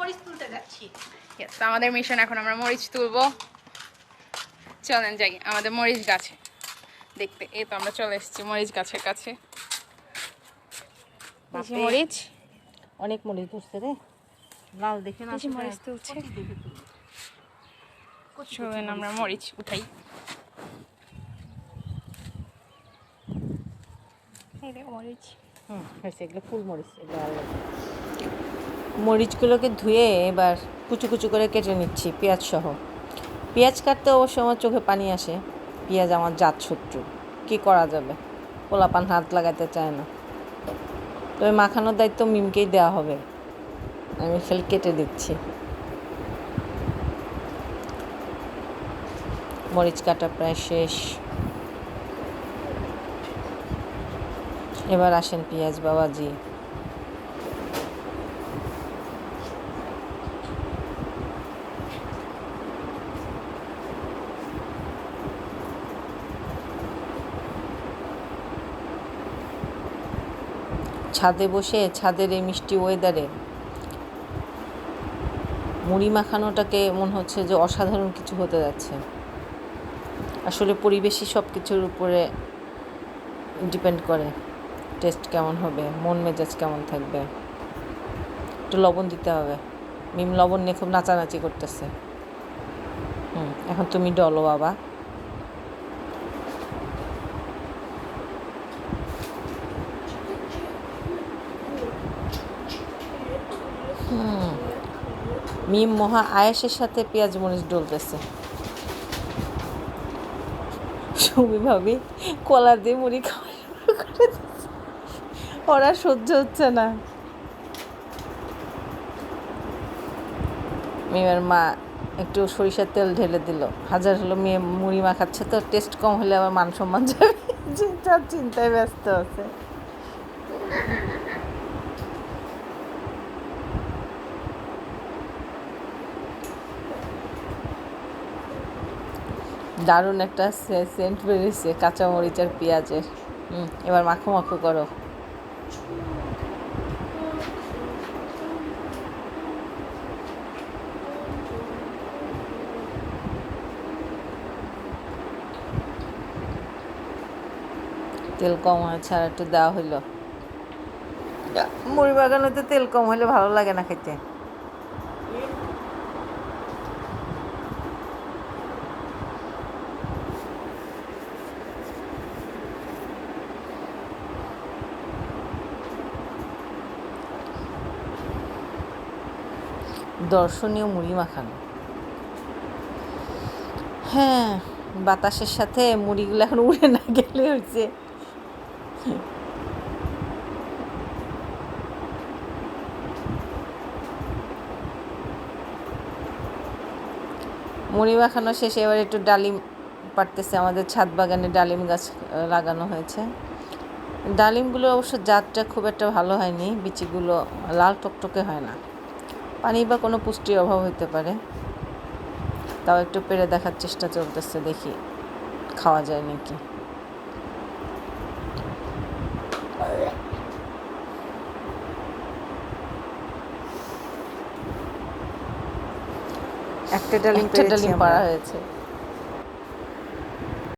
মরিচ তুলতে যাচ্ছি। আমাদের মিশন এখন আমরা মরিচ তুলবো। চলেন যাই আমাদের মরিচ গাছে। দেখতে এই তো আমরা চলে এসেছি মরিচ গাছের কাছে। মরিচ? অনেক মরিচ ধরছে রে। লাল দেখে না মরিচ তুলছে চলেন আমরা মরিচ উঠাই। মরিচ। হুম হয়েছে এগুলো ফুল মরিচ এগুলো আলাদা মরিচগুলোকে ধুয়ে এবার কুচু কুচু করে কেটে নিচ্ছি পেঁয়াজ সহ পেঁয়াজ কাটতে অবশ্য আমার চোখে পানি আসে। পেঁয়াজ আমার জাত শত্রু। কি করা যাবে? পোলাপান হাত লাগাতে চায় না। তবে মাখানোর দায়িত্ব মিমকেই দেওয়া হবে। আমি খালি কেটে দিচ্ছি। মরিচ কাটা প্রায় শেষ। এবার আসেন পেঁয়াজ বাবাজি। ছাদে বসে ছাদের এই মিষ্টি ওয়েদারে মুড়ি মাখানোটাকে মনে হচ্ছে যে অসাধারণ কিছু হতে যাচ্ছে। আসলে পরিবেশই সব কিছুর উপরে ডিপেন্ড করে। টেস্ট কেমন হবে, মন মেজাজ কেমন থাকবে। একটু লবণ দিতে হবে। মিম লবণ নিয়ে খুব নাচানাচি করতেছে। হুম, এখন তুমি ডলো বাবা। মিম মহা আয়েসের সাথে পেঁয়াজ মরিচ ডলতেছে। সুমি ভাবি, কলা দিয়ে মুড়ি খাওয়া দিয়েছে। সহ্য হচ্ছে না। মিমের মা একটু সরিষার তেল ঢেলে দিল। হাজার হলো মেয়ে মুড়ি মাখাচ্ছে, তো টেস্ট কম হলে আবার মান সম্মান যাবে। যার চিন্তায় ব্যস্ত আছে। দারুণ একটা সেন্ট বেরিয়েছে কাঁচা মরিচ আর পেঁয়াজের। হুম, এবার মাখো মাখো করো। তেল কম হয়েছে আর একটু দেওয়া হইল। মুড়ি বাগানোতে তেল কম হলে ভালো লাগে না খেতে। দর্শনীয় মুড়ি মাখানো। হ্যাঁ বাতাসের সাথে মুড়িগুলো এখন উড়ে না গেলে হচ্ছে। মুড়ি মাখানো শেষে এবার একটু ডালিম পাড়তেছে, আমাদের ছাদ বাগানে ডালিম গাছ লাগানো হয়েছে। ডালিমগুলো অবশ্য জাতটা খুব একটা ভালো হয়নি, বিচিগুলো লাল টকটকে হয় না। পানি বা কোনো পুষ্টির অভাব হইতে পারে। তাও একটু পেরে দেখার চেষ্টা চলতেছে দেখি খাওয়া যায় নাকি। একটা ডালিম একটা ডালিম পাড়া হয়েছে।